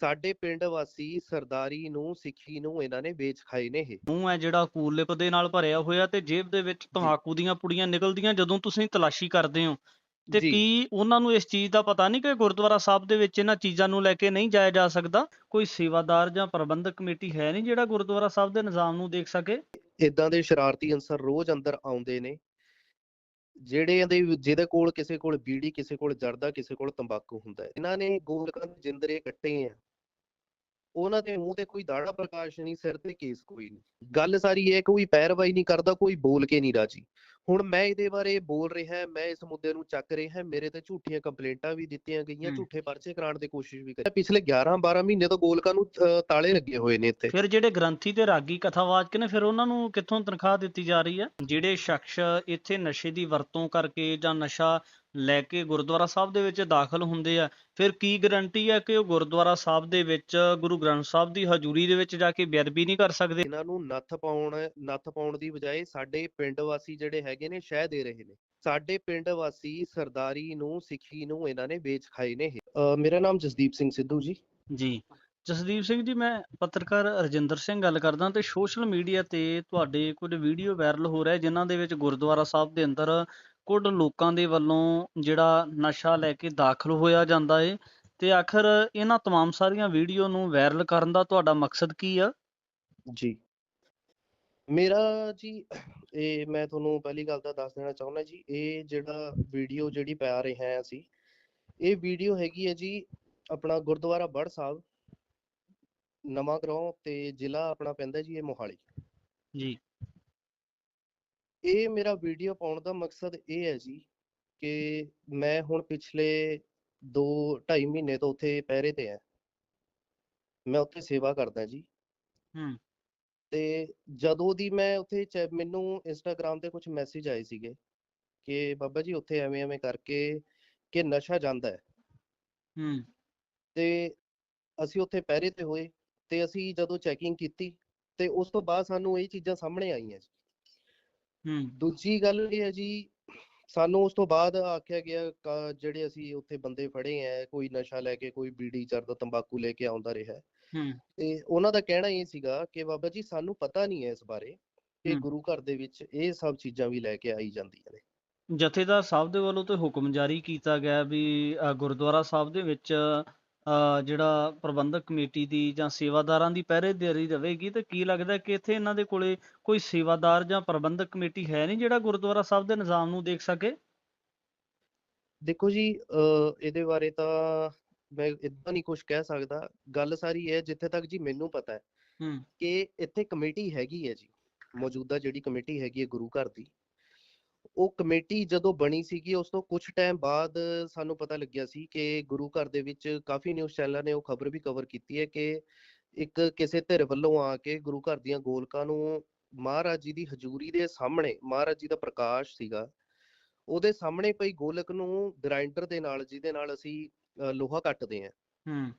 ਸਾਡੇ ਪਿੰਡ ਵਾਸੀ ਸਰਦਾਰੀ ਨੂੰ ਸਿੱਖੀ ਨੂੰ ਇਹਨਾਂ ਨੇ ਵੇਚ ਖਾਏ ਨੇ ਇਹ। ਮੂੰਹ ਹੈ ਜਿਹੜਾ ਕੂਲਿਪ ਦੇ ਨਾਲ ਭਰਿਆ ਹੋਇਆ ਤੇ ਜੇਬ ਦੇ ਵਿੱਚ ਤੰਬਾਕੂ ਦੀਆਂ ਪੁੜੀਆਂ ਨਿਕਲਦੀਆਂ ਜਦੋਂ ਤੁਸੀਂ ਤਲਾਸ਼ੀ ਕਰਦੇ ਹੋ। ਤੇ ਜੀ। ਕੀ ਉਹਨਾਂ ਨੂੰ ਇਸ ਚੀਜ਼ ਦਾ ਪਤਾ ਨਹੀਂ ਕਿ ਗੁਰਦੁਆਰਾ ਸਾਹਿਬ ਦੇ ਵਿੱਚ ਇਹਨਾਂ ਚੀਜ਼ਾਂ ਨੂੰ ਲੈ ਕੇ ਨਹੀਂ ਜਾਇਆ ਜਾ ਸਕਦਾ? ਕੋਈ ਸੇਵਾਦਾਰ ਜਾਂ ਪ੍ਰਬੰਧਕ ਕਮੇਟੀ ਹੈ ਨਹੀਂ ਜਿਹੜਾ ਗੁਰਦੁਆਰਾ ਸਾਹਿਬ ਦੇ ਨਿਜ਼ਾਮ ਨੂੰ ਦੇਖ ਸਕੇ? ਇਦਾਂ ਦੇ ਸ਼ਰਾਰਤੀ ਅਨਸਰ ਰੋਜ਼ ਅੰਦਰ ਆਉਂਦੇ ਨੇ। ਜਿਹੜੇ ਇਹਦੇ ਜਿਹਦੇ ਕੋਲ ਕਿਸੇ ਕੋਲ ਬੀੜੀ ਕਿਸੇ ਕੋਲ ਜਰਦਾ ਕਿਸੇ ਕੋਲ ਤੰਬਾਕੂ ਹੁੰਦਾ ਹੈ। ਇਹਨਾਂ ਨੇ ਗੋਲਕਾਂ ਦੇ ਜਿੰਦਰੇ ਕੱਟੇ ਆ। ਉਹਨਾਂ ਦੇ ਮੂੰਹ ਤੇ ਕੋਈ ਦਾੜਾ ਪ੍ਰਕਾਸ਼ ਨਹੀਂ ਸਿਰ ਤੇ ਕੇਸ ਕੋਈ ਨਹੀਂ। ਗੱਲ ਸਾਰੀ ਇਹ ਕੋਈ ਪੈਰਵਾਈ ਨਹੀਂ ਕਰਦਾ ਕੋਈ ਬੋਲ ਕੇ ਨਹੀਂ ਰਾਜੀ। ਹੁਣ ਮੈਂ ਇਹਦੇ ਬਾਰੇ ਬੋਲ ਰਿਹਾ ਮੈਂ ਇਸ ਮੁੱਦੇ ਨੂੰ ਚੱਕ ਰਿਹਾ ਮੇਰੇ ਤੇ ਝੂਠੀਆਂ ਕੰਪਲੇਂਟਾਂ ਵੀ ਦਿੱਤੀਆਂ ਗਈਆਂ। ਝੂਠੇ ਪਰਚੇ ਕਰਾਉਣ ਦੀ ਕੋਸ਼ਿਸ਼ ਵੀ ਕਰੀ। ਪਿਛਲੇ 11 12 ਮਹੀਨੇ ਤੋਂ ਗੋਲਕਾਂ ਨੂੰ ਤਾਲੇ ਲੱਗੇ ਹੋਏ ਨੇ ਇੱਥੇ। ਫਿਰ ਜਿਹੜੇ ਗ੍ਰੰਥੀ ਤੇ ਰਾਗੀ ਕਥਾਵਾਚਕ ਨੇ ਫਿਰ ਉਹਨਾਂ ਨੂੰ ਕਿੱਥੋਂ ਤਨਖਾਹ ਦਿੱਤੀ ਜਾ ਰਹੀ ਹੈ? ਜਿਹੜੇ ਸ਼ਖਸ ਇੱਥੇ ਨਸ਼ੇ ਦੀ ਵਰਤੋਂ ਕਰਕੇ ਜਾਂ ਨਸ਼ਾ ਲੈ ਕੇ ਗੁਰਦੁਆਰਾ ਸਾਹਿਬ ਦੇ ਵਿੱਚ ਦਾਖਲ ਹੁੰਦੇ ਆ। ਫਿਰ ਕੀ ਗਾਰੰਟੀ ਹੈ ਕਿ ਉਹ ਗੁਰਦੁਆਰਾ ਸਾਹਿਬ ਦੇ ਵਿੱਚ ਗੁਰੂ ਗ੍ਰੰਥ ਸਾਹਿਬ ਦੀ ਹਜ਼ੂਰੀ ਦੇ ਵਿੱਚ ਜਾ ਕੇ ਬੇਅਦਬੀ ਨਹੀਂ ਕਰ ਸਕਦੇ? ਇਹਨਾਂ ਨੂੰ ਨੱਥ ਪਾਉਣ ਨੱਥ ਪਾਉਣ ਦੀ ਬਜਾਏ ਸਾਡੇ ਪਿੰਡ ਵਾਸੀ ਜਿਹੜੇ ਹੈਗੇ ਨੇ ਸ਼ਹਿ ਦੇ ਰਹੇ ਨੇ। ਸਾਡੇ ਪਿੰਡ ਵਾਸੀ ਸਰਦਾਰੀ ਨੂੰ ਸਿੱਖੀ ਨੂੰ ਇਹਨਾਂ ਨੇ ਵੇਚ ਖਾਏ ਨੇ ਮੇਰਾ ਨਾਮ ਜਸਦੀਪ ਸਿੰਘ ਸਿੱਧੂ ਜੀ। ਜੀ। ਜਸਦੀਪ ਸਿੰਘ ਜੀ ਮੈਂ ਪੱਤਰਕਾਰ ਰਜਿੰਦਰ ਸਿੰਘ ਗੱਲ ਕਰਦਾ ਤੇ ਸੋਸ਼ਲ ਮੀਡੀਆ ਤੇ ਤੁਹਾਡੇ ਕੁਝ ਵੀਡੀਓ ਵਾਇਰਲ ਹੋ ਰਿਹਾ ਜਿਨ੍ਹਾਂ ਦੇ ਵਿੱਚ ਗੁਰਦੁਆਰਾ ਸਾਹਿਬ ਦੇ ਅੰਦਰ ਕੁਝ ਲੋਕਾਂ ਦੇ ਵੱਲੋਂ ਜਿਹੜਾ ਨਸ਼ਾ ਲੈ ਕੇ ਦਾਖਲ ਹੋਇਆ ਜਾਂਦਾ ਏ ਤੇ ਆਖਰ ਇਹਨਾਂ तमाम ਸਾਰੀਆਂ ਵੀਡੀਓ ਨੂੰ ਵਾਇਰਲ ਕਰਨ ਦਾ ਤੁਹਾਡਾ ਮਕਸਦ ਕੀ ਆ ਜੀ ਮੇਰਾ ਜੀ ਇਹ ਮੈਂ ਤੁਹਾਨੂੰ ਪਹਿਲੀ ਗੱਲ ਤਾਂ ਦੱਸ ਦੇਣਾ ਚਾਹੁੰਦਾ ਜੀ ਇਹ ਜਿਹੜਾ ਵੀਡੀਓ ਜਿਹੜੀ ਪਾ ਰਹੇ ਹਾਂ ਅਸੀਂ ਇਹ ਵੀਡੀਓ ਹੈਗੀ ਹੈ ਜੀ ਆਪਣਾ ਗੁਰਦੁਆਰਾ ਬੜ ਸਾਹਿਬ ਨਵਾਂ ਗਰਾਉਂ ਤੇ ਜ਼ਿਲ੍ਹਾ ਆਪਣਾ ਪੈਂਦਾ ਜੀ ਇਹ ਮੋਹਾਲੀ ਜੀ ਇਹ ਮੇਰਾ ਵੀਡੀਓ ਪਾਉਣ ਦਾ ਮਕਸਦ ਇਹ ਹੈ ਜੀ ਕਿ ਮੈਂ ਹੁਣ ਪਿਛਲੇ 2 2.5 ਮਹੀਨੇ ਤੋਂ ਉੱਥੇ ਪਹਿਰੇ ਤੇ ਆ ਮੈਂ ਉੱਥੇ ਸੇਵਾ ਕਰਦਾ ਜੀ। ਹੂੰ। ਤੇ ਜਦੋਂ ਦੀ ਮੈਂ ਉੱਥੇ ਮੈਨੂੰ ਇੰਸਟਾਗ੍ਰam ਤੇ ਕੁਝ ਮੈਸੇਜ ਆਏ ਸੀਗੇ ਕਿ ਬਾਬਾ ਜੀ ਉੱਥੇ ਐਵੇਂ ਐਵੇਂ ਕਰਕੇ ਕਿ ਨਸ਼ਾ ਜਾਂਦਾ ਹੈ। ਹੂੰ। ਤੇ ਅਸੀਂ ਉੱਥੇ ਪਹਿਰੇ ਤੇ ਹੋਏ ਤੇ ਅਸੀਂ ਜਦੋਂ ਚੈਕਿੰਗ ਕੀਤੀ ਤੇ ਉਸ ਤੋਂ ਬਾਅਦ ਸਾਨੂੰ ਇਹ ਚੀਜ਼ਾਂ ਸਾਹਮਣੇ ਆਈਆਂ ਜੀ। ਹੂੰ ਦੂਜੀ ਗੱਲ ਇਹ ਹੈ ਜੀ ਸਾਨੂੰ ਉਸ ਤੋਂ ਬਾਅਦ ਆਖਿਆ ਗਿਆ ਜਿਹੜੇ ਅਸੀਂ ਉੱਥੇ ਬੰਦੇ ਫੜੇ ਆ ਕੋਈ ਨਸ਼ਾ ਲੈ ਕੇ ਕੋਈ ਬੀੜੀ ਚਰਦਾ ਤੰਬਾਕੂ ਲੈ ਕੇ ਆਉਂਦਾ ਰਿਹਾ ਹੈ। ਹੂੰ ਤੇ ਉਹਨਾਂ ਦਾ ਕਹਿਣਾ ਇਹ ਸੀਗਾ ਕਿ ਬਾਬਾ ਜੀ ਸਾਨੂੰ ਪਤਾ ਨਹੀਂ ਹੈ ਇਸ ਬਾਰੇ ਕਿ। ਗੁਰੂ ਘਰ ਦੇ ਵਿੱਚ ਇਹ ਸਭ ਚੀਜ਼ਾਂ ਵੀ ਲੈ ਕੇ ਆਈ ਜਾਂਦੀਆਂ ਨੇ ਜਥੇਦਾਰ ਸਾਹਿਬ ਦੇ ਵੱਲੋਂ ਤੇ ਹੁਕਮ ਜਾਰੀ ਕੀਤਾ ਗਿਆ ਵੀ ਗੁਰਦੁਆਰਾ ਸਾਹਿਬ ਦੇ ਵਿੱਚ ਜਿਹੜਾ ਪ੍ਰਬੰਧਕ ਕਮੇਟੀ ਦੀ ਜਾਂ ਸੇਵਾਦਾਰਾਂ ਦੀ ਪਹਿਰੇਦਾਰੀ ਰਹੇਗੀ ਤੇ ਕੀ ਲੱਗਦਾ ਕਿ ਇੱਥੇ ਇਹਨਾਂ ਦੇ ਕੋਲੇ ਕੋਈ ਸੇਵਾਦਾਰ ਜਾਂ ਪ੍ਰਬੰਧਕ ਕਮੇਟੀ ਹੈ ਨਹੀਂ ਜਿਹੜਾ ਗੁਰਦੁਆਰਾ ਸਾਹਿਬ ਦੇ ਨਿਜ਼ਾਮ ਨੂੰ ਦੇਖ ਸਕੇ? ਦੇਖੋ ਜੀ ਇਹਦੇ ਬਾਰੇ ਤਾਂ ਮੈਂ ਇਦਾਂ ਨਹੀਂ ਕੁਝ ਕਹਿ ਸਕਦਾ। ਗੱਲ ਸਾਰੀ ਇਹ ਹੈ ਜਿੱਥੇ ਤੱਕ ਜੀ ਮੈਨੂੰ ਪਤਾ ਹੂੰ। ਕਿ ਇੱਥੇ ਕਮੇਟੀ ਹੈਗੀ ਹੈ ਜੀ। ਮੌਜੂਦਾ ਜਿਹੜੀ ਕਮੇਟੀ ਹੈਗੀ ਹੈ ਗੁਰੂ ਘਰ ਦੀ ਉਹ ਕਮੇਟੀ ਜਦੋਂ ਬਣੀ ਸੀਗੀ ਉਸ ਤੋਂ ਕੁਝ ਟਾਈਮ ਬਾਅਦ ਸਾਨੂੰ ਪਤਾ ਲੱਗਿਆ ਸੀ ਕਿ ਗੁਰੂ ਘਰ ਦੇ ਵਿੱਚ ਕਾਫੀ ਨਿਊਜ਼ ਚੈਨਲਾਂ ਨੇ ਉਹ ਖਬਰ ਵੀ ਕਵਰ ਕੀਤੀ ਹੈ ਕਿ ਇੱਕ ਕਿਸੇ ਧਿਰ ਵੱਲੋਂ ਆ ਕੇ ਗੁਰੂ ਘਰ ਦੀਆਂ ਗੋਲਕਾਂ ਨੂੰ ਮਹਾਰਾਜ ਜੀ ਦੀ ਹਜ਼ੂਰੀ ਦੇ ਸਾਹਮਣੇ ਮਹਾਰਾਜ ਜੀ ਦਾ ਪ੍ਰਕਾਸ਼ ਸੀਗਾ ਉਹਦੇ ਸਾਹਮਣੇ ਪਈ ਗੋਲਕ ਨੂੰ ਗ੍ਰਾਈਂਡਰ ਦੇ ਨਾਲ ਜਿਹਦੇ ਨਾਲ ਅਸੀਂ ਲੋਹਾ ਕੱਟਦੇ ਹਾਂ। ਹੂੰ।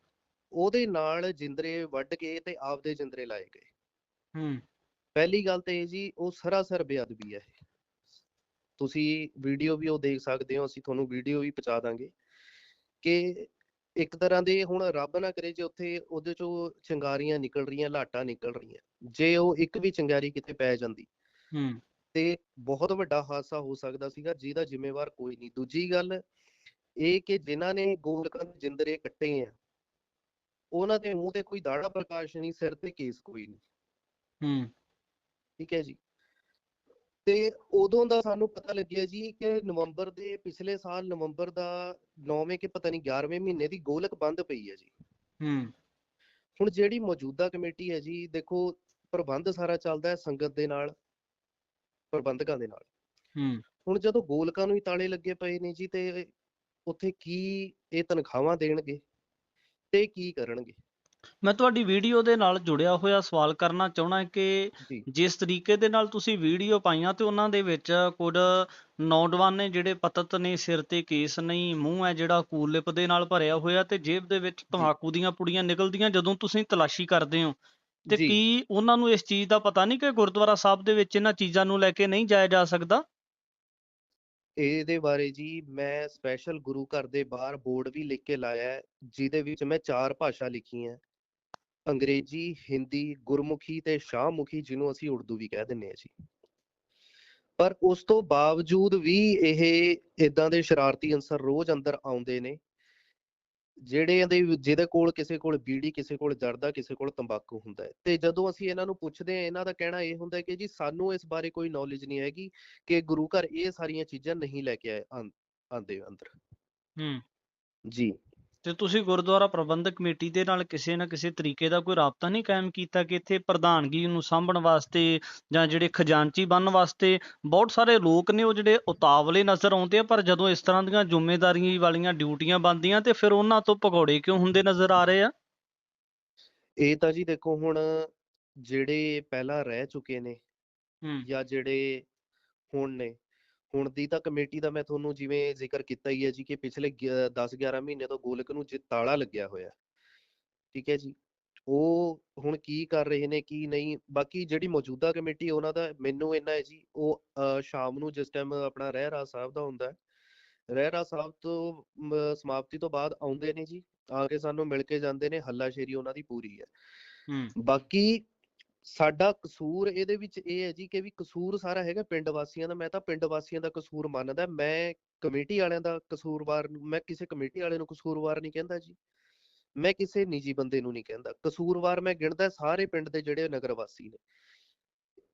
ਉਹਦੇ ਨਾਲ ਜਿੰਦਰੇ ਵੱਢ ਕੇ ਤੇ ਆਪਦੇ ਜਿੰਦਰੇ ਲਾਏ ਗਏ। ਹੂੰ। ਪਹਿਲੀ ਗੱਲ ਤੇ ਇਹ ਜੀ ਉਹ ਸਰਾਸਰ ਬੇਅਦਬੀ ਹੈ ਤੁਸੀਂ ਵੀਡੀਓ ਵੀ ਉਹ ਦੇਖ ਸਕਦੇ ਹੋ ਅਸੀਂ ਤੁਹਾਨੂੰ ਵੀਡੀਓ ਵੀ ਪਹੁੰਚਾ ਦਾਂਗੇ ਕਿ ਇੱਕ ਤਰ੍ਹਾਂ ਦੇ ਹੁਣ ਰੱਬ ਨਾ ਕਰੇ ਜੇ ਉੱਥੇ ਉਹਦੇ ਚੋਂ ਚਿੰਗਾਰੀਆਂ ਨਿਕਲ ਰਹੀਆਂ ਲਾਟਾਂ ਨਿਕਲ ਰਹੀਆਂ ਜੇ ਉਹ ਇੱਕ ਵੀ ਚਿੰਗਾਰੀ ਕਿਤੇ ਪੈ ਜਾਂਦੀ ਹੂੰ। ਤੇ ਬਹੁਤ ਵੱਡਾ ਹਾਦਸਾ ਹੋ ਸਕਦਾ ਸੀਗਾ ਜਿਹਦਾ ਜ਼ਿੰਮੇਵਾਰ ਕੋਈ ਨਹੀਂ। ਦੂਜੀ ਗੱਲ ਇਹ ਕਿ ਜਿਨ੍ਹਾਂ ਨੇ ਗੋਲਕਾਂ ਦੇ ਜਿੰਦਰੇ ਕੱਟੇ ਆ ਉਹਨਾਂ ਦੇ ਮੂੰਹ ਤੇ ਕੋਈ ਦਾੜਾ ਪ੍ਰਕਾਸ਼ ਨਹੀਂ ਸਿਰ ਤੇ ਕੇਸ ਕੋਈ ਨਹੀਂ। ਹੂੰ। ਠੀਕ ਹੈ ਜੀ। ਤੇ ਉਦੋਂ ਦਾ ਸਾਨੂੰ ਪਤਾ ਲੱਗਿਆ ਜੀ ਕਿ ਨਵੰਬਰ ਦੇ ਪਿਛਲੇ ਸਾਲ ਨਵੰਬਰ ਦਾ 9ਵੇਂ ਕਿ ਪਤਾ ਨਹੀਂ 11ਵੇਂ ਮਹੀਨੇ ਦੀ ਗੋਲਕ ਬੰਦ ਪਈ ਹੈ ਜੀ। ਹੂੰ। ਹੁਣ ਜਿਹੜੀ ਮੌਜੂਦਾ ਕਮੇਟੀ ਹੈ ਜੀ ਦੇਖੋ ਪ੍ਰਬੰਧ ਸਾਰਾ ਚੱਲਦਾ ਹੈ ਸੰਗਤ ਦੇ ਨਾਲ ਪ੍ਰਬੰਧਕਾਂ ਦੇ ਨਾਲ। ਹੂੰ। ਹੁਣ ਜਦੋਂ ਗੋਲਕਾਂ ਨੂੰ ਹੀ ਤਾਲੇ ਲੱਗੇ ਪਏ ਨੇ ਜੀ ਤੇ ਉੱਥੇ ਕੀ ਇਹ ਤਨਖਾਹਾਂ ਦੇਣਗੇ ਤੇ ਕੀ ਕਰਨਗੇ? ਮੈਂ ਤੁਹਾਡੀ ਵੀਡੀਓ ਦੇ ਨਾਲ ਜੁੜਿਆ ਹੋਇਆ ਸਵਾਲ ਕਰਨਾ ਚਾਹਣਾ ਕਿ ਜੀ। ਜਿਸ ਤਰੀਕੇ ਦੇ ਨਾਲ ਤੁਸੀਂ ਵੀਡੀਓ ਪਾਈਆਂ ਤੇ ਉਹਨਾਂ ਦੇ ਵਿੱਚ ਕੁਝ ਨੌਜਵਾਨ ਨੇ ਜਿਹੜੇ ਪਤਤ ਨੇ ਸਿਰ ਤੇ ਕੇਸ ਨਹੀਂ ਮੂੰਹ ਹੈ ਜਿਹੜਾ ਕੂਲਿਪ ਦੇ ਨਾਲ ਭਰਿਆ ਹੋਇਆ ਤੇ ਜੇਬ ਦੇ ਵਿੱਚ ਤੰਬਾਕੂ ਦੀਆਂ ਪੁੜੀਆਂ ਨਿਕਲਦੀਆਂ ਜਦੋਂ ਤੁਸੀਂ ਤਲਾਸ਼ੀ ਕਰਦੇ ਹੋ। ਤੇ ਜੀ। ਕੀ ਉਹਨਾਂ ਨੂੰ ਇਸ ਚੀਜ਼ ਦਾ ਪਤਾ ਨਹੀਂ ਕਿ ਗੁਰਦੁਆਰਾ ਸਾਹਿਬ ਦੇ ਵਿੱਚ ਇਹਨਾਂ ਚੀਜ਼ਾਂ ਨੂੰ ਲੈ ਕੇ ਨਹੀਂ ਜਾਇਆ ਜਾ ਸਕਦਾ? ਇਹਦੇ ਬਾਰੇ ਜੀ ਮੈਂ ਸਪੈਸ਼ਲ ਗੁਰੂ ਘਰ ਦੇ ਬਾਹਰ ਬੋਰਡ ਵੀ ਲਿਖ ਕੇ ਲਾਇਆ ਹੈ ਜਿਹਦੇ ਵਿੱਚ ਮੈਂ ਚਾਰ ਭਾਸ਼ਾ ਲਿਖੀਆਂ ਅੰਗਰੇਜ਼ੀ ਹਿੰਦੀ ਗੁਰਮੁਖੀ ਤੇ ਸ਼ਾਹਮੁਖੀ ਜਿਹਨੂੰ ਅਸੀਂ ਉਰਦੂ ਵੀ ਕਹਿ ਦਿੰਦੇ ਹਾਂ ਜੀ। ਪਰ ਉਸ ਤੋਂ ਬਾਵਜੂਦ ਵੀ ਇਹ ਇਦਾਂ ਦੇ ਸ਼ਰਾਰਤੀ ਅੰਸਰ ਰੋਜ਼ ਅੰਦਰ ਆਉਂਦੇ ਨੇ ਜਿਹੜੇ ਵਿ- ਜਿਹਦੇ ਕੋਲ ਕਿਸੇ ਕੋਲ ਬੀੜੀ ਕਿਸੇ ਕੋਲ ਜਰਦਾ ਕਿਸੇ ਕੋਲ ਤੰਬਾਕੂ ਹੁੰਦਾ ਹੈ। ਤੇ ਜਦੋਂ ਅਸੀਂ ਇਹਨਾਂ ਨੂੰ ਪੁੱਛਦੇ ਹਾਂ ਇਹਨਾਂ ਦਾ ਕਹਿਣਾ ਇਹ ਹੁੰਦਾ ਕਿ ਜੀ ਸਾਨੂੰ ਇਸ ਬਾਰੇ ਕੋਈ ਨੌਲੇਜ ਨਹੀਂ ਹੈਗੀ ਕਿ ਗੁਰੂ ਘਰ ਇਹ ਸਾਰੀਆਂ ਚੀਜ਼ਾਂ ਨਹੀਂ ਲੈ ਕੇ ਆਏ ਆਂ- ਆਉਂਦੇ ਅੰਦਰ। ਹੂੰ। ਜੀ। ਤੇ ਤੁਸੀਂ ਗੁਰਦੁਆਰਾ ਪ੍ਰਬੰਧਕ ਕਮੇਟੀ ਦੇ ਨਾਲ ਕਿਸੇ ਨਾ ਕਿਸੇ ਤਰੀਕੇ ਦਾ ਕੋਈ ਰਾਬਤਾ ਨਹੀਂ ਕਾਇਮ ਕੀਤਾ ਕਿ ਇੱਥੇ ਪ੍ਰਧਾਨਗੀ ਨੂੰ ਸਾਂਭਣ ਵਾਸਤੇ ਜਾਂ ਜਿਹੜੇ ਖਜ਼ਾਨਚੀ ਬਣਨ ਵਾਸਤੇ ਬਹੁਤ ਸਾਰੇ ਲੋਕ ਨੇ ਉਹ ਜਿਹੜੇ ਉਤਾਵਲੇ ਨਜ਼ਰ ਆਉਂਦੇ ਆ ਪਰ ਜਦੋਂ ਇਸ ਤਰ੍ਹਾਂ ਦੀਆਂ ਜ਼ਿੰਮੇਵਾਰੀਆਂ ਵਾਲੀਆਂ ਡਿਊਟੀਆਂ ਬਣਦੀਆਂ ਤੇ ਫਿਰ ਉਹਨਾਂ ਤੋਂ ਭਗੌੜੇ ਕਿਉਂ ਹੁੰਦੇ ਨਜ਼ਰ ਆ ਰਹੇ ਆ? ਇਹ ਤਾਂ ਜੀ ਦੇਖੋ ਹੁਣ ਜਿਹੜੇ ਪਹਿਲਾਂ ਰਹਿ ਚੁੱਕੇ ਨੇ ਜਾਂ ਜਿਹੜੇ ਹੁਣ ਨੇ ਹੁਣ ਦੀ ਤਾਂ ਕਮੇਟੀ ਦਾ ਮੈਂ ਤੁਹਾਨੂੰ ਜਿਵੇਂ ਜ਼ਿਕਰ ਕੀਤਾ ਹੀ ਹੈ ਜੀ ਕਿ ਪਿਛਲੇ 10 11 ਮਹੀਨੇ ਤੋਂ ਗੋਲਕ ਨੂੰ ਜੇ ਤਾਲਾ ਲੱਗਿਆ ਹੋਇਆ। ਠੀਕ ਹੈ ਜੀ ਉਹ ਹੁਣ ਕੀ ਕਰ ਰਹੇ ਨੇ ਕੀ ਨਹੀਂ ਬਾਕੀ ਜਿਹੜੀ ਮੌਜੂਦਾ ਕਮੇਟੀ ਉਹਨਾਂ ਦਾ ਮੈਨੂੰ ਇੰਨਾ ਹੈ ਜੀ ਉਹ ਸ਼ਾਮ ਨੂੰ ਜਿਸ ਟਾਈਮ ਆਪਣਾ ਰਹਿਰਾ ਸਾਹਿਬ ਦਾ ਹੁੰਦਾ ਹੈ ਰਹਿਰਾ ਸਾਹਿਬ ਤੋਂ ਸਮਾਪਤੀ ਤੋਂ ਬਾਅਦ ਆਉਂਦੇ ਨੇ ਜੀ ਆ ਕੇ ਸਾਨੂੰ ਮਿਲ ਕੇ ਜਾਂਦੇ ਨੇ ਹੱਲਾਸ਼ੇਰੀ ਉਹਨਾਂ ਦੀ ਪੂਰੀ ਹੈ ਹੂੰ ਬਾਕੀ ਸਾਡਾ ਕਸੂਰ ਇਹਦੇ ਵਿੱਚ ਇਹ ਹੈ ਜੀ ਕਿ ਵੀ ਕਸੂਰ ਸਾਰਾ ਹੈਗਾ ਪਿੰਡ ਵਾਸੀਆਂ ਦਾ, ਮੈਂ ਤਾਂ ਪਿੰਡ ਵਾਸੀਆਂ ਦਾ ਕਸੂਰ ਮੰਨਦਾ, ਮੈਂ ਕਮੇਟੀ ਵਾਲਿਆਂ ਦਾ ਕਸੂਰਵਾਰ ਮੈਂ ਕਿਸੇ ਕਮੇਟੀ ਵਾਲੇ ਨੂੰ ਕਸੂਰਵਾਰ ਨਹੀਂ ਕਹਿੰਦਾ ਜੀ। ਮੈਂ ਕਿਸੇ ਨਿੱਜੀ ਬੰਦੇ ਨੂੰ ਨਹੀਂ ਕਹਿੰਦਾ। ਕਸੂਰਵਾਰ ਮੈਂ ਗਿਣਦਾ ਸਾਰੇ ਪਿੰਡ ਦੇ ਜਿਹੜੇ ਨਗਰ ਵਾਸੀ ਨੇ।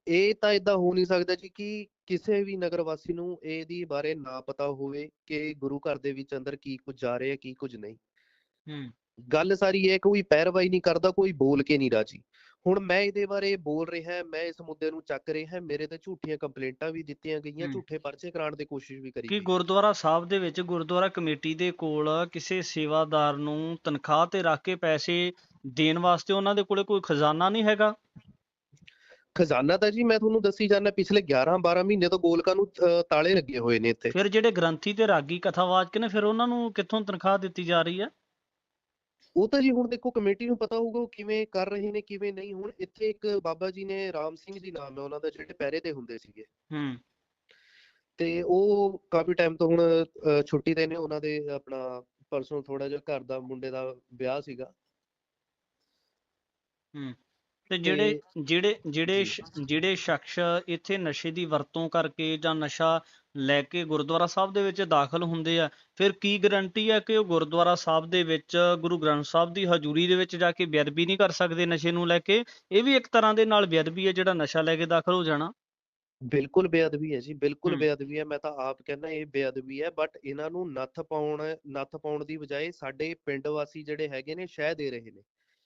ਇਹ ਤਾਂ ਇਦਾਂ ਹੋ ਨਹੀਂ ਸਕਦਾ ਜੀ ਕਿ ਕਿਸੇ ਵੀ ਨਗਰ ਵਾਸੀ ਨੂੰ ਇਹਦੀ ਬਾਰੇ ਨਾ ਪਤਾ ਹੋਵੇ ਕਿ ਗੁਰੂ ਘਰ ਦੇ ਵਿੱਚ ਅੰਦਰ ਕੀ ਕੁਝ ਜਾ ਰਿਹਾ, ਕੀ ਕੁਝ ਨਹੀਂ। ਹੂੰ। ਗੱਲ ਸਾਰੀ ਇਹ ਕੋਈ ਪੈਰਵਾਈ ਨਹੀਂ ਕਰਦਾ ਕੋਈ ਬੋਲ ਕੇ ਨਹੀਂ ਰਾਜੀ। ਹੁਣ ਮੈਂ ਇਹਦੇ ਬਾਰੇ ਬੋਲ ਰਿਹਾ ਮੈਂ ਇਸ ਮੁੱਦੇ ਨੂੰ ਚੱਕ ਰਿਹਾ ਮੇਰੇ ਤੇ ਝੂਠੀਆਂ ਕੰਪਲੇਂਟਾਂ ਵੀ ਦਿੱਤੀਆਂ ਗਈਆਂ। ਝੂਠੇ ਪਰਚੇ ਕਰਾਉਣ ਦੀ ਕੋਸ਼ਿਸ਼ ਵੀ ਕਰੀ ਕਿ ਗੁਰਦੁਆਰਾ ਸਾਹਿਬ ਦੇ ਵਿੱਚ ਗੁਰਦੁਆਰਾ ਕਮੇਟੀ ਦੇ ਕੋਲ ਕਿਸੇ ਸੇਵਾਦਾਰ ਨੂੰ ਤਨਖਾਹ ਤੇ ਰੱਖ ਕੇ ਪੈਸੇ ਦੇਣ ਵਾਸਤੇ ਉਹਨਾਂ ਦੇ ਕੋਲੇ ਕੋਈ ਖਜ਼ਾਨਾ ਨਹੀਂ ਹੈਗਾ? ਖਜ਼ਾਨਾ ਤਾਂ ਜੀ ਮੈਂ ਤੁਹਾਨੂੰ ਦੱਸੀ ਜਾਂਦਾ ਪਿਛਲੇ 11 12 ਮਹੀਨੇ ਤੋਂ ਗੋਲਕਾਂ ਨੂੰ ਤਾਲੇ ਲੱਗੇ ਹੋਏ ਨੇ ਇੱਥੇ। ਫਿਰ ਜਿਹੜੇ ਗ੍ਰੰਥੀ ਤੇ ਰਾਗੀ ਕਥਾਵਾਚਕ ਨੇ ਫਿਰ ਉਹਨਾਂ ਨੂੰ ਕਿੱਥੋਂ ਤਨਖਾਹ ਦਿੱਤੀ ਜਾ ਰਹੀ ਹੈ? ਉਹ ਤਾਂ ਜੀ ਹੁਣ ਦੇਖੋ ਕਮੇਟੀ ਨੂੰ ਪਤਾ ਹੋਊਗਾ ਉਹ ਕਿਵੇਂ ਕਰ ਰਹੇ ਨੇ ਕਿਵੇਂ ਨਹੀਂ। ਹੁਣ ਇੱਥੇ ਇੱਕ ਬਾਬਾ ਜੀ ਨੇ ਰਾਮ ਸਿੰਘ ਜੀ ਨਾਮ ਹੈ ਉਹਨਾਂ ਦਾ ਜਿਹੜੇ ਪਹਿਰੇ ਤੇ ਹੁੰਦੇ ਸੀਗੇ। ਹੂੰ। ਤੇ ਉਹ ਕਾਫੀ ਟਾਈਮ ਤੋਂ ਹੁਣ ਛੁੱਟੀ ਤੇ ਨੇ ਉਹਨਾਂ ਦੇ ਆਪਣਾ ਪਰਸੋਂ ਥੋੜਾ ਜਿਹਾ ਘਰ ਦਾ ਮੁੰਡੇ ਦਾ ਵਿਆਹ ਸੀਗਾ। ਤੇ ਜਿਹੜੇ ਤੇ ਜਿਹੜੇ ਜਿਹੜੇ ਜੀ। ਸ਼- ਜਿਹੜੇ ਸ਼ਖਸ ਇੱਥੇ ਨਸ਼ੇ ਦੀ ਵਰਤੋਂ ਕਰਕੇ ਜਾਂ ਨਸ਼ਾ ਲੈ ਕੇ ਗੁਰਦੁਆਰਾ ਸਾਹਿਬ ਦੇ ਵਿੱਚ ਦਾਖਲ ਹੁੰਦੇ ਆ। ਫਿਰ ਕੀ ਗਰੰਟੀ ਹੈ ਕਿ ਉਹ ਗੁਰਦੁਆਰਾ ਸਾਹਿਬ ਦੇ ਵਿੱਚ ਗੁਰੂ ਗ੍ਰੰਥ ਸਾਹਿਬ ਦੀ ਹਜ਼ੂਰੀ ਦੇ ਵਿੱਚ ਜਾ ਕੇ ਬੇਅਦਬੀ ਨਹੀਂ ਕਰ ਸਕਦੇ ਨਸ਼ੇ ਨੂੰ ਲੈ ਕੇ? ਇਹ ਵੀ ਇੱਕ ਤਰ੍ਹਾਂ ਦੇ ਨਾਲ ਬੇਅਦਬੀ ਹੈ ਜਿਹੜਾ ਨਸ਼ਾ ਲੈ ਕੇ ਦਾਖਲ ਹੋ ਜਾਣਾ। ਬਿਲਕੁਲ ਬੇਅਦਬੀ ਹੈ ਜੀ ਬਿਲਕੁਲ। ਬੇਅਦਬੀ ਹੈ ਮੈਂ ਤਾਂ ਆਪ ਕਹਿੰਦਾ ਇਹ ਬੇਅਦਬੀ ਹੈ ਬਟ ਇਹਨਾਂ ਨੂੰ ਨੱਥ ਪਾਉਣ ਨੱਥ ਪਾਉਣ ਦੀ ਬਜਾਏ ਸਾਡੇ ਪਿੰਡ ਵਾਸੀ ਜਿਹੜੇ ਹੈਗੇ ਨੇ ਸ਼ਹਿ ਦੇ ਰਹੇ ਨੇ।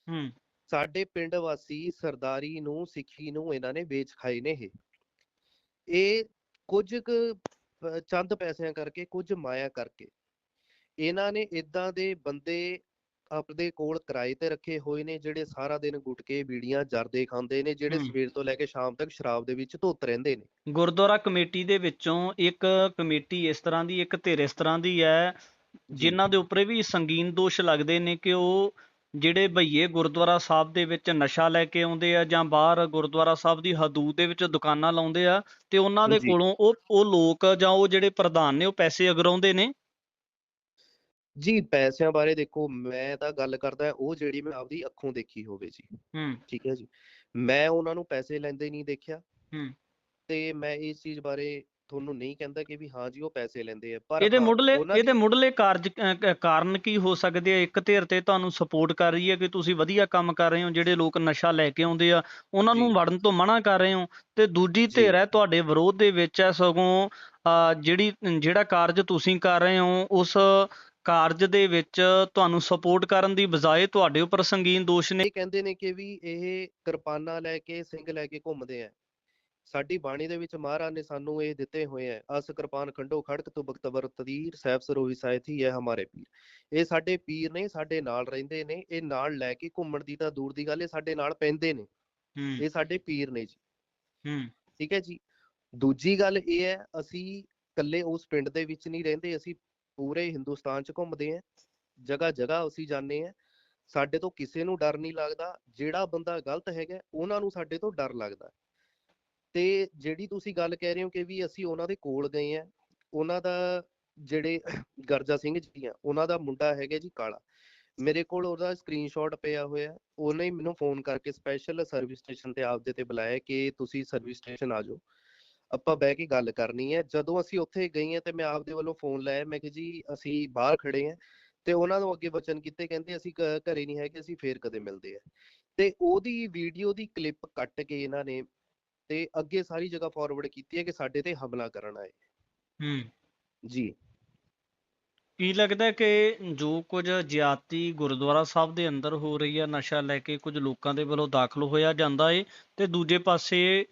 ਹੂੰ। ਸਾਡੇ ਪਿੰਡ ਵਾਸੀ ਸਰਦਾਰੀ ਨੂੰ ਸਿੱਖੀ ਨੂੰ ਇਹਨਾਂ ਨੇ ਵੇਚ ਖਾਏ ਨੇ ਇਹ। ਇਹ ਕੁਝ ਕੁ ਚੰਦ ਪੈਸਿਆਂ ਕਰਕੇ ਕੁਝ ਮਾਇਆ ਕਰਕੇ। ਇਹਨਾਂ ਨੇ ਇਦਾਂ ਦੇ ਬੰਦੇ ਆਪਦੇ ਕੋਲ ਕਿਰਾਏ ਤੇ ਰੱਖੇ ਹੋਏ ਨੇ ਜਿਹੜੇ ਸਾਰਾ ਦਿਨ ਗੁਟਕੇ ਬੀੜੀਆਂ ਜਰਦੇ ਖਾਂਦੇ ਨੇ ਜਿਹੜੇ। ਸਵੇਰ ਤੋਂ ਲੈ ਕੇ ਸ਼ਾਮ ਤੱਕ ਸ਼ਰਾਬ ਦੇ ਵਿੱਚ ਧੁੱਤ ਰਹਿੰਦੇ ਨੇ। ਗੁਰਦੁਆਰਾ ਕਮੇਟੀ ਦੇ ਵਿੱਚੋਂ ਇੱਕ ਕਮੇਟੀ ਇਸ ਤਰ੍ਹਾਂ ਦੀ ਇੱਕ ਧਿਰ ਇਸ ਤਰ੍ਹਾਂ ਦੀ ਹੈ ਜਿਨ੍ਹਾਂ ਦੇ ਉੱਪਰ ਵੀ ਸੰਗੀਨ ਦੋਸ਼ ਲੱਗਦੇ ਨੇ ਕਿ ਉਹ ਜਿਹੜੇ ਭਈਏ ਗੁਰਦੁਆਰਾ ਸਾਹਿਬ ਦੇ ਵਿੱਚ ਨਸ਼ਾ ਲੈ ਕੇ ਆਉਂਦੇ ਆ ਜਾਂ ਬਾਹਰ ਗੁਰਦੁਆਰਾ ਸਾਹਿਬ ਦੀ ਹਦੂਦ ਦੇ ਵਿੱਚ ਦੁਕਾਨਾਂ ਲਾਉਂਦੇ ਆ ਤੇ ਉਹਨਾਂ ਦੇ ਜੀ। ਕੋਲੋਂ ਉਹ ਉਹ ਲੋਕ ਜਾਂ ਉਹ ਜਿਹੜੇ ਪ੍ਰਧਾਨ ਨੇ ਉਹ ਪੈਸੇ ਅਗਰਾਉਂਦੇ ਨੇ? ਜੀ ਪੈਸਿਆਂ ਬਾਰੇ ਦੇਖੋ ਮੈਂ ਤਾਂ ਗੱਲ ਕਰਦਾ ਉਹ ਜਿਹੜੀ ਮੈਂ ਆਪਦੀ ਅੱਖੋਂ ਦੇਖੀ ਹੋਵੇ ਜੀ। ਹੂੰ। ਠੀਕ ਹੈ ਜੀ। ਮੈਂ ਉਹਨਾਂ ਨੂੰ ਪੈਸੇ ਲੈਂਦੇ ਨਹੀਂ ਦੇਖਿਆ। ਹੂੰ। ਤੇ ਮੈਂ ਇਸ ਚੀਜ਼ ਬਾਰੇ ਤੁਹਾਨੂੰ ਨਹੀਂ ਕਹਿੰਦਾ ਕਿ ਵੀ ਹਾਂ ਜੀ ਉਹ ਪੈਸੇ ਲੈਂਦੇ ਆ ਪਰ ਇਹਦੇ ਮੁੱਢਲੇ ਇਹਦੇ ਮੁੱਢਲੇ ਕਾਰਜ ਕਾਰਨ ਕੀ ਹੋ ਸਕਦੇ ਆ ਇੱਕ ਧਿਰ ਤੇ ਤੁਹਾਨੂੰ ਸਪੋਰਟ ਕਰ ਰਹੀ ਹੈ ਕਿ ਤੁਸੀਂ ਵਧੀਆ ਕੰਮ ਕਰ ਰਹੇ ਹੋ ਜਿਹੜੇ ਲੋਕ ਨਸ਼ਾ ਲੈ ਕੇ ਆਉਂਦੇ ਆ ਉਹਨਾਂ ਨੂੰ। ਵੜਨ ਤੋਂ ਮਨਾ ਕਰ ਰਹੇ ਹੋ ਤੇ ਦੂਜੀ। ਧਿਰ ਹੈ ਤੁਹਾਡੇ ਵਿਰੋਧ ਦੇ ਵਿੱਚ ਹੈ ਸਗੋਂ ਜਿਹੜੀ ਜਿਹੜਾ ਕਾਰਜ ਤੁਸੀਂ ਕਰ ਰਹੇ ਹੋ ਉਸ ਕਾਰਜ ਦੇ ਵਿੱਚ ਤੁਹਾਨੂੰ ਸਪੋਰਟ ਕਰਨ ਦੀ ਬਜਾਏ ਤੁਹਾਡੇ ਉੱਪਰ ਸੰਗੀਨ ਦੋਸ਼ ਨੇ ਕਹਿੰਦੇ ਨੇ ਕਿ ਵੀ ਇਹ ਕਿਰਪਾਨਾਂ ਲੈ ਕੇ ਸਿੰਘ ਲੈ ਕੇ ਘੁੰਮਦੇ ਆ ਸਾਡੀ ਬਾਣੀ ਦੇ ਵਿੱਚ ਮਹਾਰਾਜ ਨੇ ਸਾਨੂੰ ਇਹ ਦਿੱਤੇ ਹੋਏ ਆ ਅਸ ਕਿਰਪਾਨ ਖੰਡੋ ਖੜਕ ਤੁ ਬਖਤਵਰ ਤਦੀਰ ਸੈਫ ਸਰੋਹੀ ਸਾਇਥੀ ਹੈ ਹਮਾਰੇ ਪੀਰ। ਇਹ ਸਾਡੇ ਪੀਰ ਨੇ ਸਾਡੇ ਨਾਲ ਰਹਿੰਦੇ ਨੇ ਇਹ ਨਾਲ ਲੈ ਕੇ ਘੁੰਮਣ ਦੀ ਤਾਂ ਦੂਰ ਦੀ ਗੱਲ ਇਹ ਸਾਡੇ ਨਾਲ ਪੈਂਦੇ ਨੇ। ਹੂੰ। ਇਹ ਸਾਡੇ ਪੀਰ ਨੇ ਜੀ। ਹੂੰ। ਠੀਕ ਹੈ ਜੀ। ਦੂਜੀ ਗੱਲ ਇਹ ਹੈ ਅਸੀਂ ਇਕੱਲੇ ਉਸ ਪਿੰਡ ਦੇ ਵਿੱਚ ਨਹੀਂ ਰਹਿੰਦੇ ਅਸੀਂ ਪੂਰੇ ਹਿੰਦੁਸਤਾਨ 'ਚ ਘੁੰਮਦੇ ਆਂ ਜਗ੍ਹਾ ਜਗ੍ਹਾ ਅਸੀਂ ਜਾਂਦੇ ਆਂ ਸਾਡੇ ਤੋਂ ਕਿਸੇ ਨੂੰ ਡਰ ਨਹੀਂ ਲੱਗਦਾ ਜਿਹੜਾ ਬੰਦਾ ਗਲਤ ਹੈਗਾ ਉਹਨਾਂ ਨੂੰ ਸਾਡੇ ਤੋਂ ਡਰ ਲੱਗਦਾ। ਤੇ ਜਿਹੜੀ ਤੁਸੀਂ ਗੱਲ ਕਹਿ ਰਹੇ ਹੋ ਕਿ ਵੀ ਅਸੀਂ ਉਹਨਾਂ ਦੇ ਕੋਲ ਗਏ ਆਂ ਉਹਨਾਂ ਦਾ ਜਿਹੜੇ ਗਰਜਾ ਸਿੰਘ ਜੀ ਆ, ਉਹਨਾਂ ਦਾ ਮੁੰਡਾ ਹੈਗਾ ਜੀ ਕਾਲਾ। ਮੇਰੇ ਕੋਲ ਉਹਦਾ ਸਕਰੀਨਸ਼ਾਟ ਪਿਆ ਹੋਇਆ, ਉਹਨੇ ਹੀ ਮੈਨੂੰ ਫੋਨ ਕਰਕੇ ਸਪੈਸ਼ਲ ਸਰਵਿਸ ਸਟੇਸ਼ਨ ਤੇ ਆਪਦੇ ਤੇ ਬੁਲਾਇਆ ਕਿ ਤੁਸੀਂ ਸਰਵਿਸ ਸਟੇਸ਼ਨ ਆ ਜਾਓ। ਆਪਾਂ ਬਹਿ ਕੇ ਗੱਲ ਕਰਨੀ ਹੈ, ਜਦੋਂ ਅਸੀਂ ਉੱਥੇ ਗਏ ਹਾਂ ਤੇ ਮੈਂ ਆਪਦੇ ਵੱਲੋਂ ਫੋਨ ਲਾਇਆ, ਮੈਂ ਕਿਹਾ ਜੀ ਅਸੀਂ ਬਾਹਰ ਖੜੇ ਹਾਂ ਤੇ ਉਹਨਾਂ ਨੂੰ ਅੱਗੇ ਵਚਨ ਕੀਤੇ ਕਹਿੰਦੇ ਅਸੀਂ ਘਰੇ ਨਹੀਂ ਹੈਗੇ, ਅਸੀਂ ਫੇਰ ਕਦੇ ਮਿਲਦੇ ਆ ਤੇ ਉਹਦੀ ਵੀਡੀਓ ਦੀ ਕਲਿੱਪ ਕੱਟ ਕੇ ਇਹਨਾਂ ਨੇ ਤੇ ਅੱਗੇ ਸਾਰੀ ਜਗ੍ਹਾ ਫਾਰਵਰਡ ਕੀਤੀ ਹੈ ਕਿ ਸਾਡੇ ਤੇ ਹਮਲਾ ਕਰਨ ਆਏ। ਹੂੰ। ਜੀ। ਕੀ ਲੱਗਦਾ ਹੈ ਕਿ ਜੋ ਕੁਝ ਜ਼ਿਆਦਤੀ ਗੁਰਦੁਆਰਾ ਸਾਹਿਬ ਦੇ ਅੰਦਰ ਹੋ ਰਹੀ ਹੈ ਨਸ਼ਾ ਲੈ ਕੇ ਕੁਝ ਲੋਕਾਂ ਦੇ ਵੱਲੋਂ ਦਾਖਲ ਹੋਇਆ ਜਾਂਦਾ ਏ ਤੇ ਦੂਜੇ ਪਾਸੇ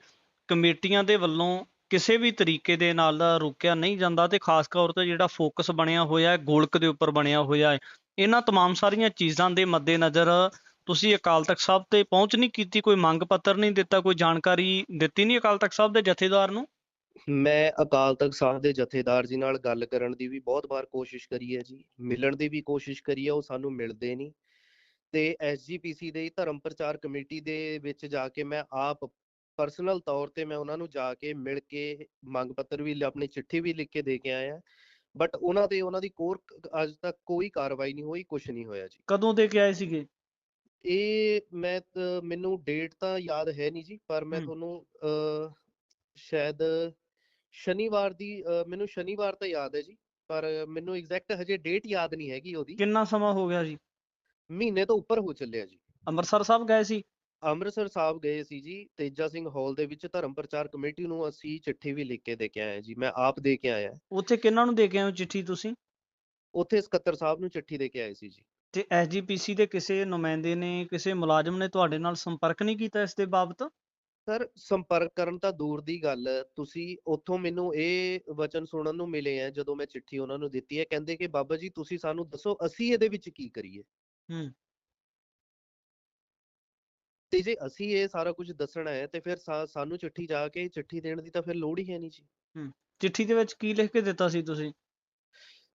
ਕਮੇਟੀਆਂ ਦੇ ਵੱਲੋਂ ਕਿਸੇ ਵੀ ਤਰੀਕੇ ਦੇ ਨਾਲ ਰੋਕਿਆ ਨਹੀਂ ਜਾਂਦਾ ਤੇ ਖਾਸ ਤੌਰ ਤੇ ਜਿਹੜਾ ਫੋਕਸ ਬਣਿਆ ਹੋਇਆ ਹੈ ਗੋਲਕ ਦੇ ਉੱਪਰ ਬਣਿਆ ਹੋਇਆ ਹੈ ਇਹਨਾਂ ਤਮਾਮ ਸਾਰੀਆਂ ਚੀਜ਼ਾਂ ਦੇ ਮੱਦੇਨਜ਼ਰ ਤੁਸੀਂ ਅਕਾਲ ਤਖਤ ਸਾਹਿਬ ਤੇ ਪਹੁੰਚ ਨਹੀਂ ਕੀਤੀ ਕੋਈ ਮੰਗ ਪੱਤਰ ਨਹੀਂ ਦਿੱਤਾ ਕੋਈ ਜਾਣਕਾਰੀ ਦਿੱਤੀ ਨਹੀਂ ਅਕਾਲ ਤਖਤ ਸਾਹਿਬ ਦੇ ਜਥੇਦਾਰ ਨੂੰ? ਮੈਂ ਅਕਾਲ ਤਖਤ ਸਾਹਿਬ ਦੇ ਜਥੇਦਾਰ ਜੀ ਨਾਲ ਗੱਲ ਕਰਨ ਦੀ ਵੀ ਬਹੁਤ ਵਾਰ ਕੋਸ਼ਿਸ਼ ਕਰੀ ਹੈ ਜੀ ਮਿਲਣ ਦੀ ਵੀ ਕੋਸ਼ਿਸ਼ ਕਰੀ ਹੈ ਉਹ ਸਾਨੂੰ ਮਿਲਦੇ ਨਹੀਂ। ਤੇ ਐਸਜੀਪੀਸੀ ਦੇ ਧਰਮ ਪ੍ਰਚਾਰ ਕਮੇਟੀ ਦੇ ਵਿੱਚ ਜਾ ਕੇ ਮੈਂ ਆਪ ਪਰਸਨਲ ਤੌਰ ਤੇ ਮੈਂ ਉਹਨਾਂ ਨੂੰ ਜਾ ਕੇ ਮਿਲ ਕੇ ਮੰਗ ਪੱਤਰ ਵੀ ਆਪਣੀ ਚਿੱਠੀ ਵੀ ਲਿਖ ਕੇ ਦੇ ਕੇ ਆਇਆ। ਬਟ ਉਹਨਾਂ ਤੇ ਉਹਨਾਂ ਦੀ ਕੋਰ ਅੱਜ ਤੱਕ ਕੋਈ ਕਾਰਵਾਈ ਨਹੀਂ ਹੋਈ ਕੁਝ ਨਹੀਂ ਹੋਇਆ ਜੀ। ਕਦੋਂ ਦੇ ਕੇ ਆਏ ਸੀਗੇ? ਇਹ ਮੈਂ ਮੈਨੂੰ ਡੇਟ ਤਾਂ ਯਾਦ ਹੈ ਨਹੀਂ ਜੀ ਪਰ ਮੈਂ। ਤੁਹਾਨੂੰ ਸ਼ਾਇਦ ਸ਼ਨੀਵਾਰ ਦੀ ਮੈਨੂੰ ਸ਼ਨੀਵਾਰ ਤਾਂ ਯਾਦ ਹੈ ਜੀ ਪਰ ਮੈਨੂੰ ਐਗਜ਼ੈਕਟ ਹਜੇ ਡੇਟ ਯਾਦ ਨਹੀਂ ਹੈਗੀ ਉਹਦੀ। ਕਿੰਨਾ ਸਮਾਂ ਹੋ ਗਿਆ ਜੀ? ਮਹੀਨੇ ਤੋਂ ਉੱਪਰ ਹੋ ਚੱਲਿਆ ਜੀ। ਅੰਮ੍ਰਿਤਸਰ ਸਾਹਿਬ ਗਏ ਸੀ? ਅੰਮ੍ਰਿਤਸਰ ਸਾਹਿਬ ਗਏ ਸੀ ਜੀ ਤੇਜਾ ਸਿੰਘ ਹਾਲ ਦੇ ਵਿੱਚ ਧਰਮ ਪ੍ਰਚਾਰ ਕਮੇਟੀ ਨੂੰ ਅਸੀਂ ਚਿੱਠੀ ਵੀ ਲਿਖ ਕੇ ਦੇ ਕੇ ਆਏ ਜੀ ਮੈਂ ਆਪ ਦੇ ਕੇ ਆਇਆ। ਉੱਥੇ ਕਿਹਨਾਂ ਨੂੰ ਦੇ ਕੇ ਆਏ ਹੋ ਚਿੱਠੀ ਤੁਸੀਂ? ਉੱਥੇ ਸਕੱਤਰ ਸਾਹਿਬ ਨੂੰ ਚਿੱਠੀ ਦੇ ਕੇ ਆਏ ਸੀ ਜੀ। ਤੇ ਐਸਜੀਪੀਸੀ ਦੇ ਕਿਸੇ ਨੁਮਾਇੰਦੇ ਨੇ ਕਿਸੇ ਮੁਲਾਜ਼ਮ ਨੇ ਤੁਹਾਡੇ ਨਾਲ ਸੰਪਰਕ ਨਹੀਂ ਕੀਤਾ ਇਸ ਦੇ ਬਾਬਤ? ਸਰ ਸੰਪਰਕ ਕਰਨ ਤਾਂ ਦੂਰ ਦੀ ਗੱਲ ਤੁਸੀਂ ਉੱਥੋਂ ਮੈਨੂੰ ਇਹ ਵਚਨ ਸੁਣਨ ਨੂੰ ਮਿਲੇ ਆ ਜਦੋਂ ਮੈਂ ਚਿੱਠੀ ਉਹਨਾਂ ਨੂੰ ਦਿੱਤੀ ਹੈ ਕਹਿੰਦੇ ਕਿ ਬਾਬਾ ਜੀ ਤੁਸੀਂ ਸਾਨੂੰ ਦੱਸੋ ਅਸੀਂ ਇਹਦੇ ਵਿੱਚ ਕੀ ਕਰੀਏ? ਹੂੰ। ਤੇ ਜੇ ਅਸੀਂ ਇਹ ਸਾਰਾ ਕੁਝ ਦੱਸਣਾ ਹੈ ਤੇ ਫਿਰ ਸਾ- ਸਾਨੂੰ ਚਿੱਠੀ ਜਾ ਕੇ ਚਿੱਠੀ ਦੇਣ ਦੀ ਤਾਂ ਫਿਰ ਲੋੜ ਹੀ ਹੈ ਨਹੀਂ ਜੀ। ਚਿੱਠੀ ਦੇ ਵਿੱਚ ਕੀ ਲਿਖ ਕੇ ਦਿੱਤਾ ਸੀ ਤੁਸੀਂ?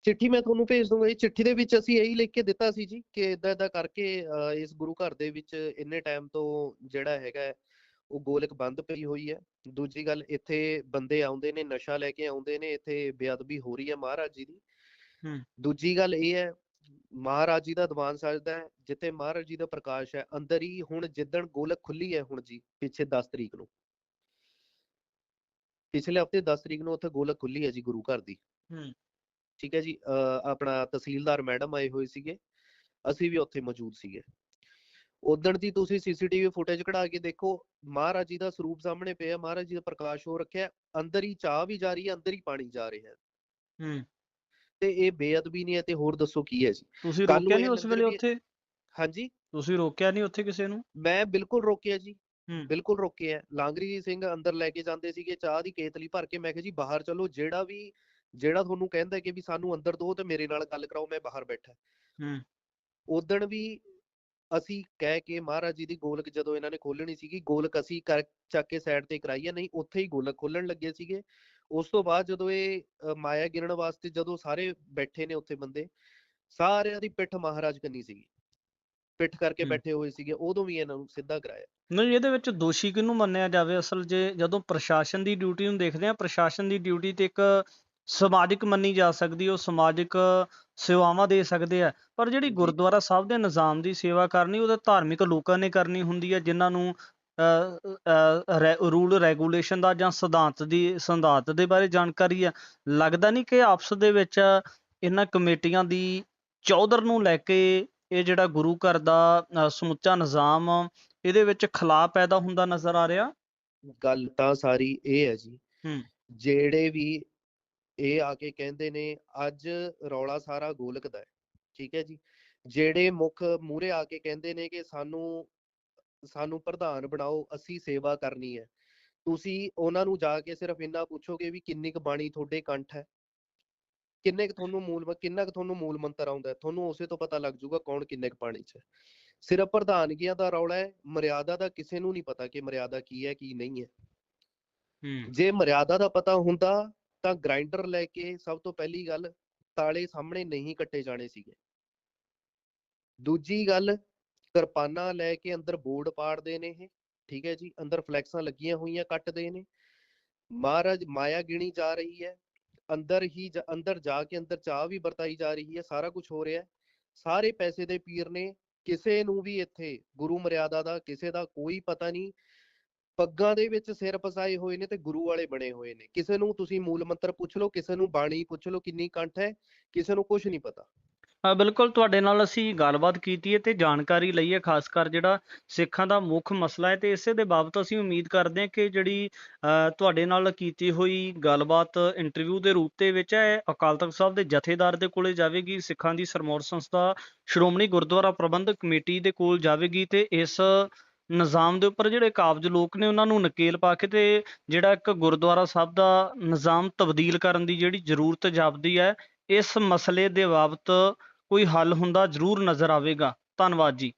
ਚਿੱਠੀ ਮੈਂ ਤੁਹਾਨੂੰ ਭੇਜ ਦੂੰਗਾ ਜੀ। ਚਿੱਠੀ ਦੇ ਵਿੱਚ ਅਸੀਂ ਇਹੀ ਲਿਖ ਕੇ ਦਿੱਤਾ ਸੀ ਜੀ ਕਿ ਇਦਾਂ ਇਦਾਂ ਕਰਕੇ ਇਸ ਗੁਰੂ ਘਰ ਦੇ ਵਿੱਚ ਇੰਨੇ ਟਾਈਮ ਤੋਂ ਜਿਹੜਾ ਹੈਗਾ ਉਹ ਗੋਲਕ ਬੰਦ ਪਈ ਹੋਈ ਹੈ। ਦੂਜੀ ਗੱਲ ਇੱਥੇ ਬੰਦੇ ਆਉਂਦੇ ਨੇ ਨਸ਼ਾ ਲੈ ਕੇ ਆਉਂਦੇ ਨੇ ਇੱਥੇ ਬੇਅਦਬੀ ਹੋ ਰਹੀ ਹੈ ਮਹਾਰਾਜ ਜੀ ਦੀ। ਹੂੰ। ਦੂਜੀ ਗੱਲ ਇਹ ਹੈ ਮਹਾਰਾਜ ਜੀ ਦਾ ਦੀਵਾਨ ਸਜਦਾ ਹੈ ਜਿੱਥੇ ਮਹਾਰਾਜ ਜੀ ਦਾ ਪ੍ਰਕਾਸ਼ ਹੈ ਅੰਦਰ ਹੀ ਹੁਣ ਜਿੱਦਣ ਗੋਲਕ ਖੁੱਲੀ ਹੈ ਹੁਣ ਜੀ ਪਿੱਛੇ 10 ਤਰੀਕ ਨੂੰ। ਪਿਛਲੇ ਹਫ਼ਤੇ 10 ਤਰੀਕ ਨੂੰ ਉੱਥੇ ਗੋਲਕ ਖੁੱਲੀ ਹੈ ਜੀ ਗੁਰੂ ਘਰ ਦੀ। ਹੂੰ। ਠੀਕ ਹੈ ਜੀ ਆਪਣਾ ਤਹਿਸੀਲਦਾਰ ਮੈਡਮ ਆਏ ਹੋਏ ਸੀਗੇ ਅਸੀਂ ਵੀ ਉੱਥੇ ਮੌਜੂਦ ਸੀਗੇ। ਉਦਣ ਦੀ ਤੁਸੀਂ ਸੀਸੀਟੀਵੀ ਫੁਟੇਜ ਕਢਾ ਕੇ ਦੇਖੋ ਮਹਾਰਾਜ ਜੀ ਦਾ ਸਰੂਪ ਸਾਹਮਣੇ ਪਿਆ ਮਹਾਰਾਜ ਜੀ ਦਾ ਪ੍ਰਕਾਸ਼ ਹੋ ਰੱਖਿਆ ਅੰਦਰ ਹੀ ਚਾਹ ਵੀ ਜਾ ਰਹੀ ਹੈ ਅੰਦਰ ਹੀ ਪਾਣੀ ਜਾ ਰਿਹਾ ਹੈ। ਹੂੰ। ਤੇ ਇਹ ਬੇਅਦਬੀ ਨਹੀਂ ਹੈ ਤੇ ਹੋਰ ਦੱਸੋ ਕੀ ਹੈ ਜੀ। ਤੁਸੀਂ ਰੋਕਿਆ ਨਹੀਂ ਉਸ ਵੇਲੇ ਉੱਥੇ? ਹਾਂਜੀ। ਤੁਸੀਂ ਰੋਕਿਆ ਨਹੀਂ ਉੱਥੇ ਕਿਸੇ ਨੂੰ? ਮੈਂ ਬਿਲਕੁਲ ਰੋਕਿਆ ਜੀ ਹੂੰ। ਬਿਲਕੁਲ ਰੋਕਿਆ। ਲਾਂਗਰੀ ਸਿੰਘ ਅੰਦਰ ਲੈ ਕੇ ਜਾਂਦੇ ਸੀਗੇ ਚਾਹ ਦੀ ਕੇਤਲੀ ਭਰ ਕੇ ਮੈਂ ਕਿਹਾ ਜੀ ਬਾਹਰ ਚਲੋ ਜਿਹੜਾ ਵੀ ਜਿਹੜਾ ਤੁਹਾਨੂੰ ਕਹਿੰਦਾ ਕਿ ਵੀ ਸਾਨੂੰ ਅੰਦਰ ਦੋ ਤੇ ਮੇਰੇ ਨਾਲ ਗੱਲ ਕਰਾਓ ਮੈਂ ਬਾਹਰ ਬੈਠਾ। ਹੂੰ। ਉਦਣ ਵੀ ਅਸੀਂ ਕਹਿ ਕੇ ਮਹਾਰਾਜ ਜੀ ਦੀ ਗੋਲਕ ਜਦੋਂ ਇਹਨਾਂ ਨੇ ਖੋਲਣੀ ਸੀਗੀ ਗੋਲਕ ਅਸੀਂ ਕਰ ਚੱਕ ਕੇ ਸਾਈਡ ਤੇ ਕਰਾਈ ਆ ਨਹੀਂ ਉੱਥੇ ਹੀ ਗੋਲਕ ਖੋਲਣ ਲੱਗੇ ਸੀਗੇ। ਉਸ ਤੋਂ ਬਾਅਦ ਜਦੋਂ ਇਹ ਮਾਇਆ ਗਿਰਣ ਵਾਸਤੇ ਜਦੋਂ ਸਾਰੇ ਬੈਠੇ ਨੇ ਉੱਥੇ ਬੰਦੇ ਸਾਰਿਆਂ ਦੀ ਪਿੱਠ ਮਹਾਰਾਜ ਕੰਨੀ ਸੀਗੀ। ਪਿੱਠ ਕਰਕੇ। ਬੈਠੇ ਹੋਏ ਸੀਗੇ ਉਦੋਂ ਵੀ ਇਹਨਾਂ ਨੂੰ ਸਿੱਧਾ ਕਰਾਇਆ। ਨਹੀਂ ਇਹਦੇ ਵਿੱਚ ਦੋਸ਼ੀ ਕਿਹਨੂੰ ਮੰਨਿਆ ਜਾਵੇ? ਅਸਲ ਜੇ ਜਦੋਂ ਪ੍ਰਸ਼ਾਸਨ ਦੀ ਡਿਊਟੀ ਨੂੰ ਦੇਖਦੇ ਆ ਪ੍ਰਸ਼ਾਸਨ ਦੀ ਡਿਊਟੀ ਤੇ ਇੱਕ ਸਮਾਜਿਕ ਮੰਨੀ ਜਾ ਸਕਦੀ ਉਹ ਸਮਾਜਿਕ ਸੇਵਾਵਾਂ ਦੇ ਸਕਦੇ ਆ ਪਰ ਜਿਹੜੀ। ਗੁਰਦੁਆਰਾ ਸਾਹਿਬ ਦੇ ਨਿਜ਼ਾਮ ਦੀ ਸੇਵਾ ਕਰਨੀ ਉਹ ਤਾਂ ਧਾਰਮਿਕ ਲੋਕਾਂ ਨੇ ਕਰਨੀ ਹੁੰਦੀ ਹੈ ਜਿਨ੍ਹਾਂ ਨੂੰ ਰੂਲ ਰੈਗੂਲੇਸ਼ਨ ਦਾ ਜਾਂ ਸਿਧਾਂਤ ਦੀ ਸਿਧਾਂਤ ਦੇ ਬਾਰੇ ਜਾਣਕਾਰੀ ਆ ਲੱਗਦਾ ਨਹੀਂ ਕਿ ਆਪਸ ਦੇ ਵਿੱਚ ਇਹਨਾਂ ਕਮੇਟੀਆਂ ਦੀ ਚੌਧਰ ਨੂੰ ਲੈ ਕੇ ਇਹ ਜਿਹੜਾ ਗੁਰੂ ਘਰ ਦਾ ਸਮੁੱਚਾ ਨਿਜ਼ਾਮ ਇਹਦੇ ਵਿੱਚ ਖਲਾਅ ਪੈਦਾ ਹੁੰਦਾ ਨਜ਼ਰ ਆ ਰਿਹਾ ਗੱਲ ਤਾਂ ਸਾਰੀ ਇਹ ਹੈ ਜੀ ਹੂੰ। ਜਿਹੜੇ ਵੀ ਇਹ ਆ ਕੇ ਕਹਿੰਦੇ ਨੇ ਅੱਜ ਰੌਲਾ ਸਾਰਾ ਗੋਲਕ ਦਾ ਹੈ। ਠੀਕ ਹੈ ਜੀ? ਜਿਹੜੇ ਮੁੱਖ ਮੂਹਰੇ ਆ ਕੇ ਕਹਿੰਦੇ ਨੇ ਕਿ ਸਾਨੂੰ ਸਾਨੂੰ ਪ੍ਰਧਾਨ ਬਣਾਓ ਅਸੀਂ ਸੇਵਾ ਕਰਨੀ ਹੈ। ਤੁਸੀਂ ਉਹਨਾਂ ਨੂੰ ਜਾ ਕੇ ਸਿਰਫ ਇੰਨਾ ਪੁੱਛੋਗੇ ਵੀ ਕਿੰਨੀ ਕੁ ਬਾਣੀ ਤੁਹਾਡੇ ਕੰਠ ਹੈ? ਕਿੰਨੇ ਕੁ ਤੁਹਾਨੂੰ ਮੂਲ ਕਿੰਨਾ ਕੁ ਤੁਹਾਨੂੰ ਮੂਲ ਮੰਤਰ ਆਉਂਦਾ ਤੁਹਾਨੂੰ ਉਸੇ ਤੋਂ ਪਤਾ ਲੱਗ ਜਾਊਗਾ ਕੌਣ ਕਿੰਨੇ ਕੁ ਪਾਣੀ 'ਚ ਹੈ। ਸਿਰਫ ਪ੍ਰਧਾਨਗੀਆਂ ਦਾ ਰੌਲਾ ਹੈ ਮਰਿਆਦਾ ਦਾ ਕਿਸੇ ਨੂੰ ਨਹੀਂ ਪਤਾ ਕਿ ਮਰਿਆਦਾ ਕੀ ਹੈ ਕੀ ਨਹੀਂ ਹੈ। ਹੂੰ। ਜੇ ਮਰਿਆਦਾ ਦਾ ਪਤਾ ਹੁੰਦਾ ਤਾਂ ਗ੍ਰਾਈਂਡਰ ਲੈ ਕੇ ਸਭ ਤੋਂ ਪਹਿਲੀ ਗੱਲ ਤਾਲੇ ਸਾਹਮਣੇ ਨਹੀਂ ਕੱਟੇ ਜਾਣੇ ਸੀਗੇ। ਦੂਜੀ ਗੱਲ, ਕਿਰਪਾਨਾਂ ਲੈ ਕੇ ਅੰਦਰ ਬੋਰਡ ਪਾੜਦੇ ਨੇ ਇਹ, ਠੀਕ ਹੈ ਜੀ, ਅੰਦਰ ਫਲੈਕਸਾਂ ਲੱਗੀਆਂ ਹੋਈਆਂ ਕੱਟਦੇ ਨੇ। ਮਹਾਰਾਜ, ਮਾਇਆ ਗਿਣੀ ਜਾ ਰਹੀ ਹੈ, ਅੰਦਰ ਹੀ ਅੰਦਰ ਜਾ ਕੇ ਅੰਦਰ ਚਾਹ ਵੀ ਵਰਤਾਈ ਜਾ ਰਹੀ ਹੈ, ਸਾਰਾ ਕੁਝ ਹੋ ਰਿਹਾ ਸਾਰੇ ਪੈਸੇ ਦੇ ਪੀਰ ਨੇ, ਕਿਸੇ ਨੂੰ ਵੀ ਇੱਥੇ ਗੁਰੂ ਮਰਿਆਦਾ ਦਾ, ਕਿਸੇ ਦਾ ਕੋਈ ਪਤਾ ਨਹੀਂ ਪੱਗਾਂ ਦੇ ਵਿੱਚ ਸਿਰ ਫਸਾਏ ਹੋਏ ਨੇ ਤੇ ਗੁਰੂ ਵਾਲੇ ਬਣੇ ਹੋਏ ਨੇ। ਕਿਸੇ ਨੂੰ ਤੁਸੀਂ ਮੂਲ ਮੰਤਰ ਪੁੱਛ ਲਓ, ਕਿਸੇ ਨੂੰ ਬਾਣੀ ਪੁੱਛ ਲਓ, ਕਿੰਨੀ ਕੰਠ ਹੈ, ਕਿਸੇ ਨੂੰ ਕੁਝ ਨਹੀਂ ਪਤਾ। ਹਾਂ, ਬਿਲਕੁਲ ਤੁਹਾਡੇ ਨਾਲ ਅਸੀਂ ਗੱਲਬਾਤ ਕੀਤੀ ਹੈ ਤੇ ਜਾਣਕਾਰੀ ਲਈ ਹੈ, ਖਾਸ ਕਰ ਜਿਹੜਾ ਸਿੱਖਾਂ ਦਾ ਮੁੱਖ ਮਸਲਾ ਹੈ ਤੇ ਇਸੇ ਦੇ ਬਾਬਤ ਅਸੀਂ ਉਮੀਦ ਕਰਦੇ ਹਾਂ ਕਿ ਜਿਹੜੀ ਤੁਹਾਡੇ ਨਾਲ ਕੀਤੀ ਹੋਈ ਗੱਲਬਾਤ ਇੰਟਰਵਿਊ ਦੇ ਰੂਪ ਦੇ ਵਿੱਚ ਹੈ ਅਕਾਲ ਤਖਤ ਸਾਹਿਬ ਦੇ ਜਥੇਦਾਰ ਦੇ ਕੋਲੇ ਜਾਵੇਗੀ, ਸਿੱਖਾਂ ਦੀ ਸਰਮੌਰ ਸੰਸਥਾ ਸ਼੍ਰੋਮਣੀ ਗੁਰਦੁਆਰਾ ਪ੍ਰਬੰਧਕ ਕਮੇਟੀ ਦੇ ਕੋਲ ਜਾਵੇਗੀ ਤੇ ਇਸ ਨਿਜ਼ਾਮ ਦੇ ਉੱਪਰ ਜਿਹੜੇ ਕਾਬਜ ਲੋਕ ਨੇ ਉਹਨਾਂ ਨੂੰ ਨਕੇਲ ਪਾ ਕੇ ਤੇ ਜਿਹੜਾ ਇੱਕ ਗੁਰਦੁਆਰਾ ਸਾਹਿਬ ਦਾ ਨਿਜ਼ਾਮ ਤਬਦੀਲ ਕਰਨ ਦੀ ਜਿਹੜੀ ਜ਼ਰੂਰਤ ਜਾਪਦੀ ਹੈ, ਇਸ ਮਸਲੇ ਦੇ ਬਾਬਤ ਕੋਈ ਹੱਲ ਹੁੰਦਾ ਜ਼ਰੂਰ ਨਜ਼ਰ ਆਵੇਗਾ। ਧੰਨਵਾਦ ਜੀ।